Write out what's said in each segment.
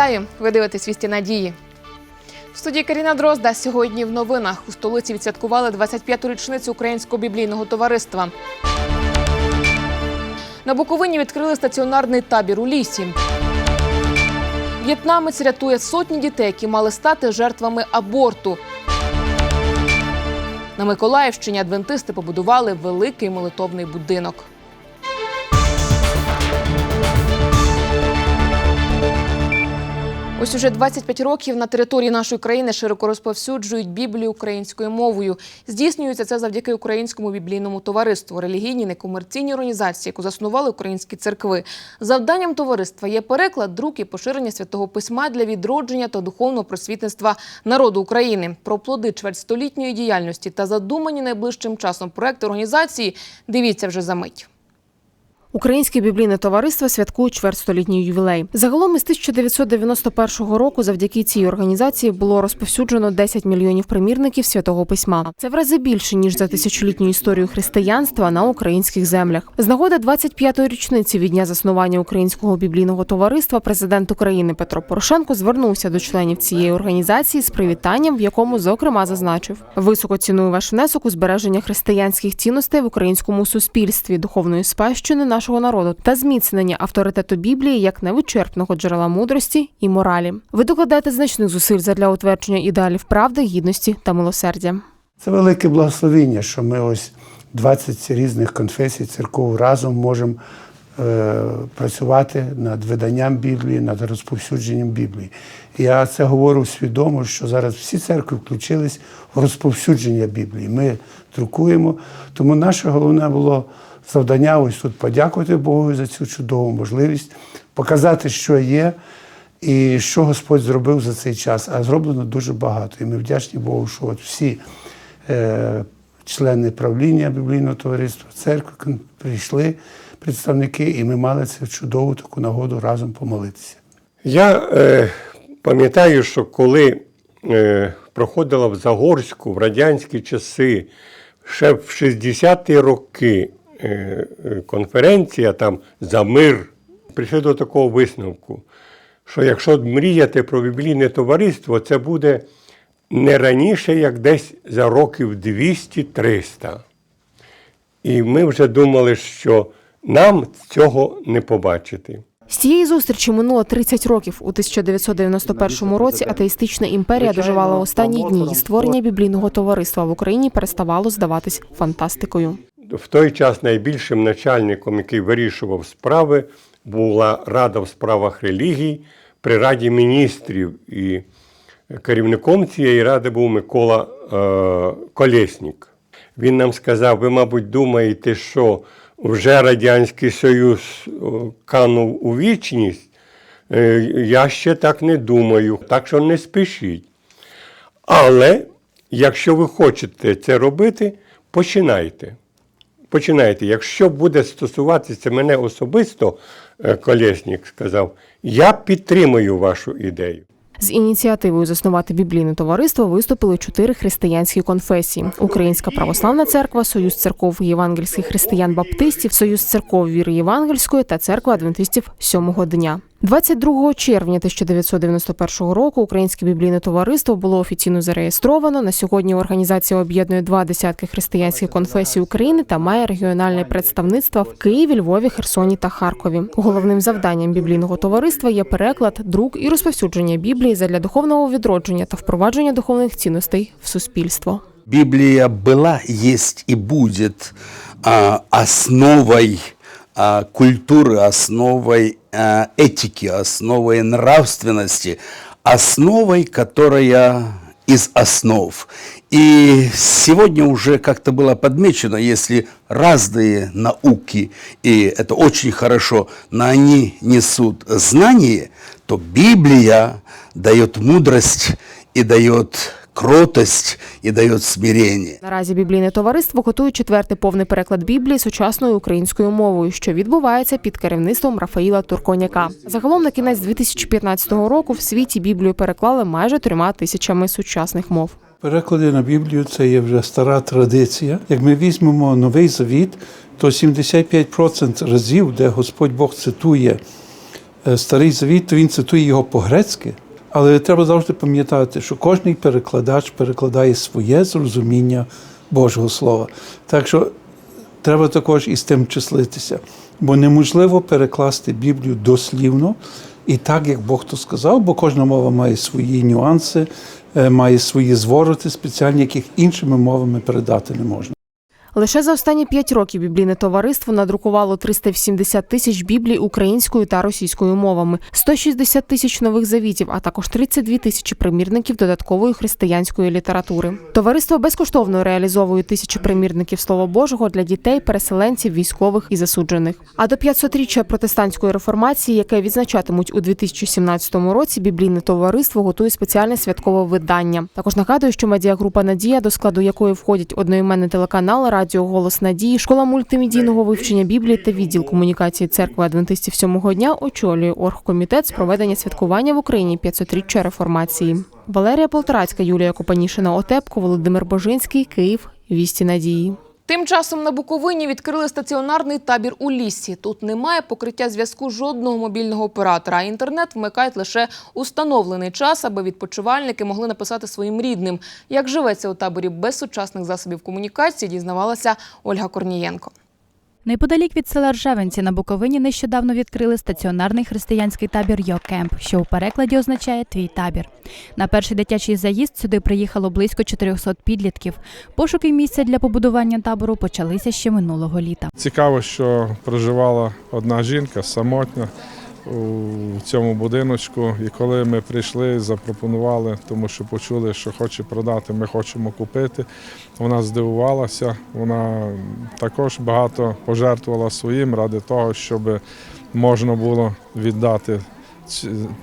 Вітаю! Ви дивитесь «Вісті надії. В студії Каріна Дрозда сьогодні в новинах у столиці відсвяткували 25-ту річницю Українського біблійного товариства. На Буковині відкрили стаціонарний табір у лісі. В'єтнамець рятує сотні дітей, які мали стати жертвами аборту. На Миколаївщині адвентисти побудували великий молитовний будинок. Ось уже 25 років на території нашої країни широко розповсюджують Біблію українською мовою. Здійснюється це завдяки українському біблійному товариству, релігійній некомерційній організації, яку заснували українські церкви. Завданням товариства є переклад, друк і поширення святого письма для відродження та духовного просвітництва народу України. Про плоди чвертьстолітньої діяльності та задумані найближчим часом проекти організації. Дивіться вже за мить. Українське біблійне товариство святкує чвертьстолітній ювілей. Загалом із 1991 року завдяки цій організації було розповсюджено 10 мільйонів примірників святого письма. Це в рази більше ніж за тисячолітню історію християнства на українських землях. З нагоди 25-ї річниці від дня заснування українського біблійного товариства президент України Петро Порошенко звернувся до членів цієї організації з привітанням, в якому зокрема зазначив: високо ціную ваш внесок у збереження християнських цінностей в українському суспільстві, духовної спадщини нашого народу та зміцнення авторитету Біблії як невичерпного джерела мудрості і моралі. Ви докладаєте значних зусиль задля утвердження ідеалів правди, гідності та милосердя. Це велике благословіння, що ми ось 20 різних конфесій, церков разом можемо працювати над виданням Біблії, над розповсюдженням Біблії. Я це говорю свідомо, що зараз всі церкви включились в розповсюдження Біблії. Ми друкуємо. Тому наше головне було завдання ось тут подякувати Богу за цю чудову можливість, показати, що є. І що Господь зробив за цей час, а зроблено дуже багато. І ми вдячні Богу, що от всі е, члени правління біблійного товариства, церкви прийшли представники, і ми мали цю чудову таку нагоду разом помолитися. Я е, пам'ятаю, що коли е, проходила в Загорську в радянські часи, ще в 60-ті роки е, е, конференція там за мир, прийшли до такого висновку, що якщо мріяти про біблійне товариство, це буде не раніше, як десь за років 200-300. І ми вже думали, що нам цього не побачити. З цієї зустрічі минуло 30 років. У 1991 році атеїстична імперія доживала останні дні. І створення біблійного товариства в Україні переставало здаватись фантастикою. В той час найбільшим начальником, який вирішував справи, була Рада в справах релігій при Раді міністрів. І керівником цієї ради був Микола е, Колєснік. Він нам сказав: ви, мабуть, думаєте, що вже Радянський Союз канув у вічність. Е, Я ще так не думаю, так що не спішіть. Але якщо ви хочете це робити, починайте. Починайте. Якщо буде стосуватися мене особисто, е, Колєснік сказав, я підтримую вашу ідею. З ініціативою заснувати біблійне товариство виступили чотири християнські конфесії: Українська православна церква, Союз церков євангельських християн-баптистів, Союз церков віри євангельської та церква адвентистів сьомого дня. 22 червня 1991 року Українське біблійне товариство було офіційно зареєстровано. На сьогодні організація об'єднує два десятки християнських конфесій України та має регіональне представництво в Києві, Львові, Херсоні та Харкові. Головним завданням біблійного товариства є переклад, друк і розповсюдження Біблії задля духовного відродження та впровадження духовних цінностей в суспільство. Библия была, есть и будет а, основой а, культуры, основой а, этики, основой нравственности, основой, которая из основ. И сегодня уже как-то было подмечено, если разные науки, и это очень хорошо, но они несут знание, то Библия дает мудрость и дает кротость и дает смирение. Наразі біблійне товариство готує четвертий повний переклад Біблії сучасною українською мовою, що відбувається під керівництвом Рафаїла Турконяка. Загалом на кінець 2015 року в світі Біблію переклали майже трьома тисячами сучасних мов. Переклади на Біблію це є вже стара традиція. Як ми візьмемо новий завіт, то 75% разів, де Господь Бог цитує е, Старий Завіт, то він цитує його по-грецьки. Але треба завжди пам'ятати, що кожний перекладач перекладає своє зрозуміння Божого Слова. Так що треба також із тим числитися. Бо неможливо перекласти Біблію дослівно і так, як Бог то сказав, бо кожна мова має свої нюанси, е, має свої звороти спеціальні, яких іншими мовами передати не можна. Лише за останні п'ять років біблійне товариство надрукувало 380 тисяч біблій українською та російською мовами, 160 тисяч нових завітів, а також 32 тисячі примірників додаткової християнської літератури. Товариство безкоштовно реалізовує тисячі примірників Слова Божого для дітей, переселенців, військових і засуджених. А до 500-річчя протестантської реформації, яке відзначатимуть у 2017 році, біблійне товариство готує спеціальне святкове видання. Також нагадую, що медіагрупа Надія, до складу якої входять одноіменний телеканал, радіо Голос Надії, школа мультимедійного вивчення Біблії та відділ комунікації церкви адвентистів сьомого дня очолює оргкомітет з проведення святкування в Україні 500-річчя реформації. Валерія Полторацька, Юлія Копанішина, Отепко, Володимир Божинський, Київ. Вісті надії. Тим часом на Буковині відкрили стаціонарний табір у лісі. Тут немає покриття зв'язку жодного мобільного оператора. а Інтернет вмикають лише установлений час, аби відпочивальники могли написати своїм рідним. Як живеться у таборі без сучасних засобів комунікації, дізнавалася Ольга Корнієнко. Неподалік від села Ржавенці на Буковині нещодавно відкрили стаціонарний християнський табір Йокемп, що у перекладі означає твій табір. На перший дитячий заїзд сюди приїхало близько 400 підлітків. Пошуки місця для побудування табору почалися ще минулого літа. Цікаво, що проживала одна жінка самотня у цьому будиночку. І коли ми прийшли, запропонували, тому що почули, що хоче продати, ми хочемо купити. Вона здивувалася. Вона також багато пожертвувала своїм ради того, щоб можна було віддати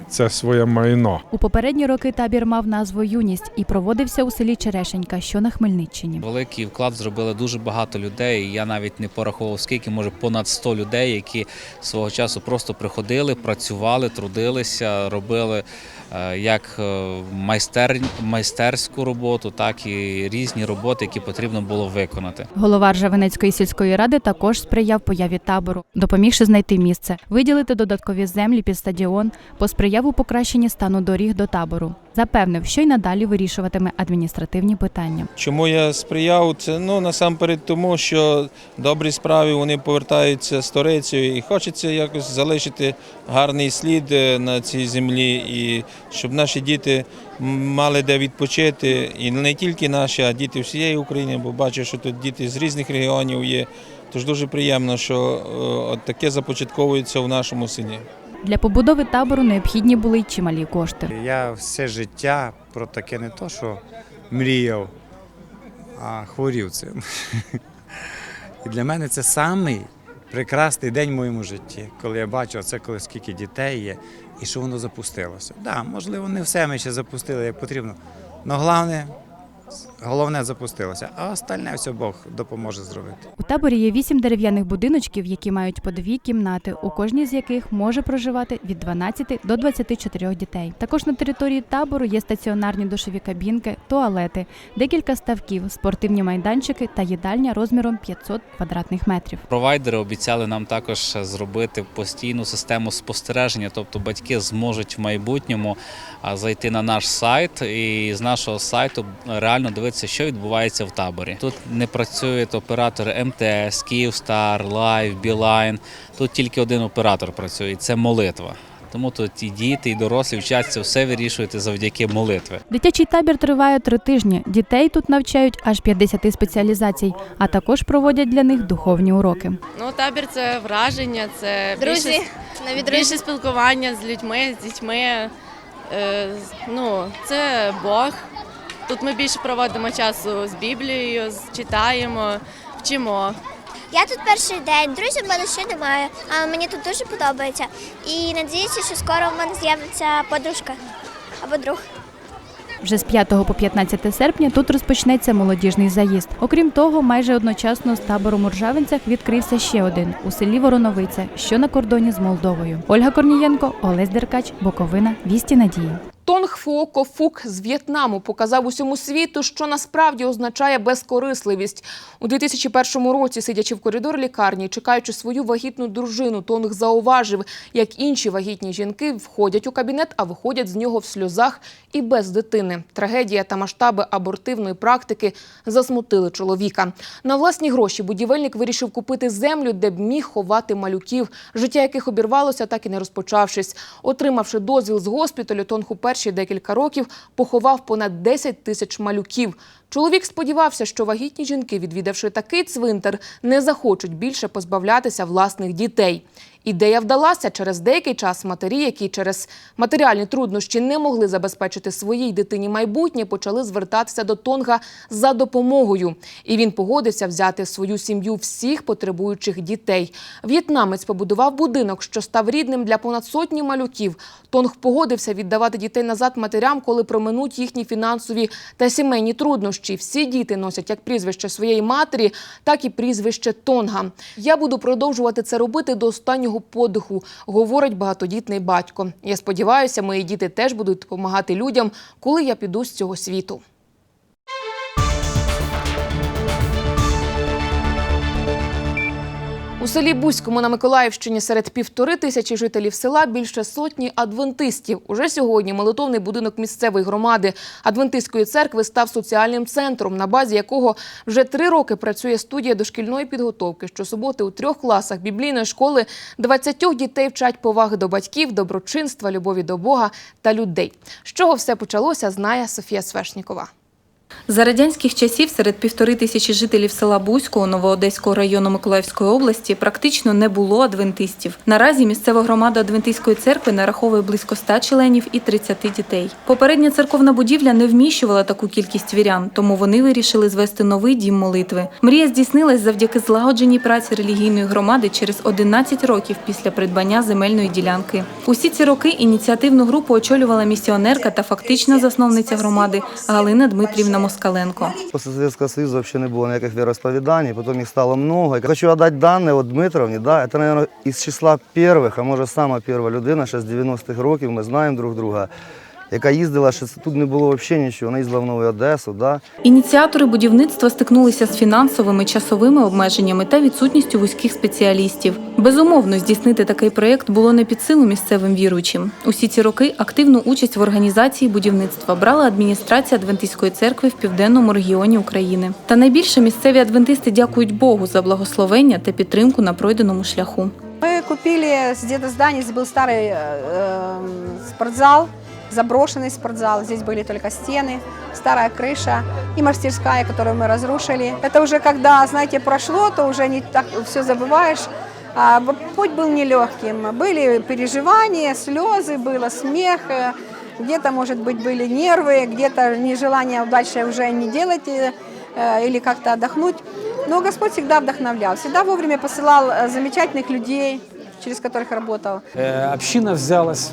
це своє майно. У попередні роки табір мав назву Юність і проводився у селі Черешенька, що на Хмельниччині. Великий вклад зробили дуже багато людей. Я навіть не порахував скільки, може понад 100 людей, які свого часу просто приходили, працювали, трудилися, робили е, як е, майстер, майстерську роботу, так і різні роботи, які потрібно було виконати. Голова Ржавинецької сільської ради також сприяв появі табору, допомігши знайти місце, виділити додаткові землі під стадіон, посприяв у покращенні стану доріг до табору. Запевнив, що й надалі вирішуватиме адміністративні питання. Чому я сприяв? Це ну насамперед тому, що добрі справи вони повертаються з сторицею і хочеться якось залишити гарний слід е, на цій землі, і щоб наші діти мали де відпочити, і не тільки наші, а діти всієї України, бо бачу, що тут діти з різних регіонів є. Тож дуже приємно, що е, от таке започатковується в нашому селі. Для побудови табору необхідні були й чималі кошти. Я все життя про таке не то, що мріяв, а хворів цим. І для мене це самий прекрасний день в моєму житті, коли я бачу, це коли скільки дітей є і що воно запустилося. Так, да, можливо, не все ми ще запустили як потрібно. але головне, головне запустилося, а остальне все Бог допоможе зробити. У таборі є вісім дерев'яних будиночків, які мають по дві кімнати, у кожній з яких може проживати від 12 до 24 дітей. Також на території табору є стаціонарні душові кабінки, туалети, декілька ставків, спортивні майданчики та їдальня розміром 500 квадратних метрів. Провайдери обіцяли нам також зробити постійну систему спостереження, тобто батьки зможуть в майбутньому зайти на наш сайт і з нашого сайту реально дивитися, що відбувається в таборі. Тут не працюють оператори МТС, Київстар, Лайв, Білайн. Тут тільки один оператор працює, і це молитва. Тому тут і діти, і дорослі вчаться все вирішувати завдяки молитві. Дитячий табір триває три тижні. Дітей тут навчають аж 50 спеціалізацій, а також проводять для них духовні уроки. Ну, табір це враження, це Друзі, більше, нові більше спілкування з людьми, з дітьми. Е, ну, це Бог. Тут ми більше проводимо часу з Біблією, читаємо, вчимо. Я тут перший день, друзів в мене ще немає, але мені тут дуже подобається. І надіюся, що скоро в мене з'явиться подружка або друг. Вже з 5 по 15 серпня тут розпочнеться молодіжний заїзд. Окрім того, майже одночасно з табором у Ржавинцях відкрився ще один у селі Вороновиця, що на кордоні з Молдовою. Ольга Корнієнко, Олесь Деркач, Буковина, Вісті Надії. Тонг Фуоко Фук з В'єтнаму показав усьому світу, що насправді означає безкорисливість. У 2001 році, сидячи в коридорі лікарні, чекаючи свою вагітну дружину, Тонг зауважив, як інші вагітні жінки входять у кабінет, а виходять з нього в сльозах і без дитини. Трагедія та масштаби абортивної практики засмутили чоловіка. На власні гроші будівельник вирішив купити землю, де б міг ховати малюків, життя яких обірвалося, так і не розпочавшись. Отримавши дозвіл з госпіталю, Тонг у декілька років поховав понад 10 тисяч малюків. Чоловік сподівався, що вагітні жінки, відвідавши такий цвинтар, не захочуть більше позбавлятися власних дітей. Ідея вдалася через деякий час матері, які через матеріальні труднощі не могли забезпечити своїй дитині майбутнє, почали звертатися до Тонга за допомогою. І він погодився взяти свою сім'ю всіх потребуючих дітей. В'єтнамець побудував будинок, що став рідним для понад сотні малюків. Тонг погодився віддавати дітей назад матерям, коли проминуть їхні фінансові та сімейні труднощі. Всі діти носять як прізвище своєї матері, так і прізвище Тонга. Я буду продовжувати це робити до останнього подиху, говорить багатодітний батько. Я сподіваюся, мої діти теж будуть допомагати людям, коли я піду з цього світу. У селі Бузькому на Миколаївщині серед півтори тисячі жителів села більше сотні адвентистів. Уже сьогодні молитовний будинок місцевої громади Адвентистської церкви став соціальним центром, на базі якого вже три роки працює студія дошкільної підготовки. Щосуботи у трьох класах біблійної школи 20 дітей вчать поваги до батьків, доброчинства, любові до Бога та людей. З чого все почалося, знає Софія Свешнікова. За радянських часів серед півтори тисячі жителів села Бузького Новоодеського району Миколаївської області практично не було адвентистів. Наразі місцева громада Адвентистської церкви нараховує близько 100 членів і 30 дітей. Попередня церковна будівля не вміщувала таку кількість вірян, тому вони вирішили звести новий дім молитви. Мрія здійснилась завдяки злагодженій праці релігійної громади через 11 років після придбання земельної ділянки. Усі ці роки ініціативну групу очолювала місіонерка та фактична засновниця громади Галина Дмитрівна Москаленко. После Советского Союза вообще не было никаких вероисповеданий, потом их стало много. И хочу отдать данные от Дмитровні, да, это, наверное, из числа первых, а може сама перша людина, ще з 90-х років, ми знаємо друг друга, яка їздила, що тут не було взагалі нічого, вона їздила в Нову Одесу, да. Ініціатори будівництва стикнулися з фінансовими, часовими обмеженнями та відсутністю вузьких спеціалістів. Безумовно, здійснити такий проєкт було не під силу місцевим віруючим. Усі ці роки активну участь в організації будівництва брала адміністрація Адвентистської церкви в південному регіоні України. Та найбільше місцеві адвентисти дякують Богу за благословення та підтримку на пройденому шляху. Мы купили где-то здание, здесь был старый э, э, спортзал, заброшенный спортзал. Здесь были только стены, старая крыша и мастерская, которую мы разрушили. Это уже когда, знаете, прошло, то уже не так все забываешь. А, путь был нелегким. Были переживания, слезы, было смех, э, где-то, может быть, были нервы, где-то нежелание дальше уже не делать э, э, или как-то отдохнуть. Но Господь всегда вдохновлял, всегда вовремя посылал замечательных людей, через которых работал. Община взялась,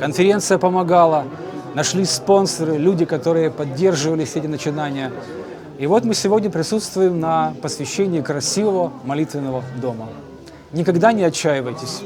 конференция помогала, нашлись спонсоры, люди, которые поддерживали все эти начинания. И вот мы сегодня присутствуем на посвящении красивого молитвенного дома. Никогда не отчаивайтесь.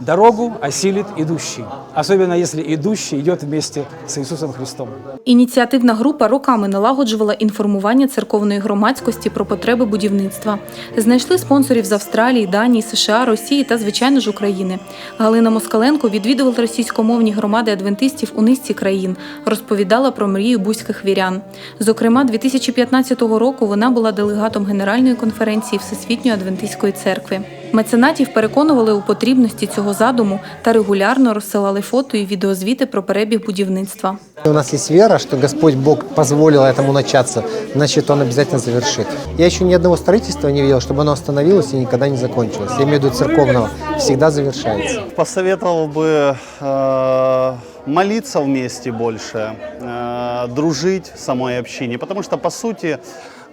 Дорогу осилит идущий, особенно если идущий идет вместе с Иисусом Христом. Ініціативна група роками налагоджувала інформування церковної громадськості про потреби будівництва. Знайшли спонсорів з Австралії, Данії, США, Росії та, звичайно ж, України. Галина Москаленко відвідувала російськомовні громади адвентистів у низці країн, розповідала про мрію бузьких вірян. Зокрема, 2015 року вона була делегатом Генеральної конференції Всесвітньої адвентистської церкви. Меценатів переконували у потрібності цього задуму та регулярно розсилали фото і відеозвіти про перебіг будівництва. У нас есть вера, что Господь Бог позволил этому начаться, значит, Он обязательно завершит. Я еще ни одного строительства не видел, чтобы оно остановилось и никогда не закончилось. Я имею в виду церковного, всегда завершается. Посоветовал бы э, молиться вместе больше, э, дружить в самой общине, потому что, по сути,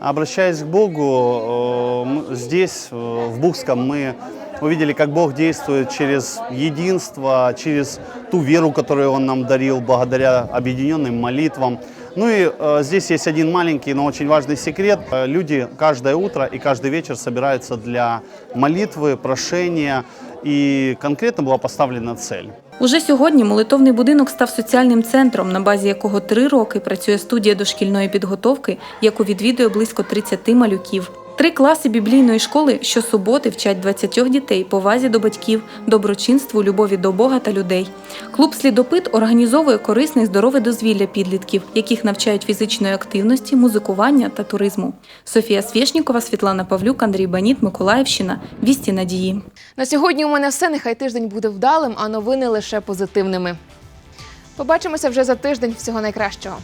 обращаясь к Богу, э, м- здесь, э, в Бухском, мы увидели, как Бог действует через единство, через ту веру, которую Он нам дарил благодаря объединенным молитвам. Ну и э, здесь есть один маленький, но очень важный секрет. Э, Люди каждое утро и каждый вечер собираются для молитвы, прошения, и конкретно была поставлена цель. Уже сьогодні молитовний будинок став соціальним центром, на базі якого три роки працює студія дошкільної підготовки, яку відвідує близько 30 малюків. Три класи біблійної школи щосуботи вчать 20 дітей повазі до батьків, доброчинству, любові до Бога та людей. Клуб Слідопит організовує корисне і здорове дозвілля підлітків, яких навчають фізичної активності, музикування та туризму. Софія Свєшнікова, Світлана Павлюк, Андрій Баніт, Миколаївщина. Вісті надії. На сьогодні у мене все. Нехай тиждень буде вдалим, а новини лише позитивними. Побачимося вже за тиждень. Всього найкращого.